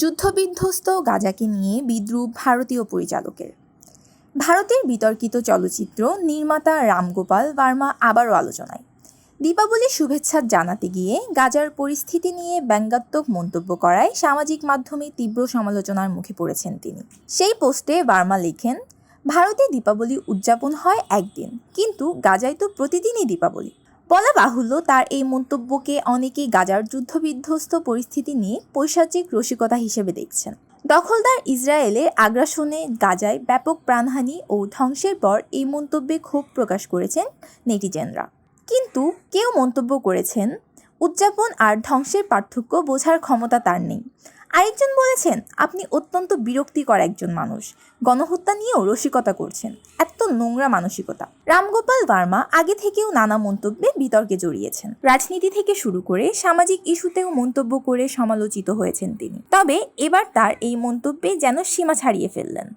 যুদ্ধবিধ্বস্ত গাজাকে নিয়ে বিদ্রুপ ভারতীয় পরিচালকের। ভারতের বিতর্কিত চলচ্চিত্র নির্মাতা রামগোপাল ভার্মা আবারও আলোচনায়। দীপাবলির শুভেচ্ছা জানাতে গিয়ে গাজার পরিস্থিতি নিয়ে ব্যঙ্গাত্মক মন্তব্য করায় সামাজিক মাধ্যমে তীব্র সমালোচনার মুখে পড়েছেন তিনি। সেই পোস্টে বার্মা লেখেন, ভারতে দীপাবলি উদযাপন হয় একদিন, কিন্তু গাজায় তো প্রতিদিনই দীপাবলি। বলা বাহুল্য তার এই মন্তব্যকে অনেকেই গাজার যুদ্ধবিধ্বস্ত পরিস্থিতি নিয়ে পৈশাচিক রসিকতা হিসেবে দেখছেন। দখলদার ইসরায়েলের আগ্রাসনে গাজায় ব্যাপক প্রাণহানি ও ধ্বংসের পর এই মন্তব্যে ক্ষোভ প্রকাশ করেছেন নেটিজেনরা। কিন্তু কেউ মন্তব্য করেছেন উদযাপন আর ধ্বংসের পার্থক্য বোঝার ক্ষমতা তার নেই। আরেকজন বলেছেন, আপনি অত্যন্ত বিরক্তিকর একজন মানুষ। গণহত্যা নিয়েও রসিকতা করছেন। এত নোংরা মানসিকতা। রামগোপাল বার্মা আগে থেকেও নানা মন্তব্যে বিতর্কে জড়িয়েছেন। রাজনীতি থেকে শুরু করে সামাজিক ইস্যুতেও মন্তব্য করে সমালোচিত হয়েছেন তিনি। তবে এবার তার এই মন্তব্যে যেন সীমা ছাড়িয়ে ফেললেন।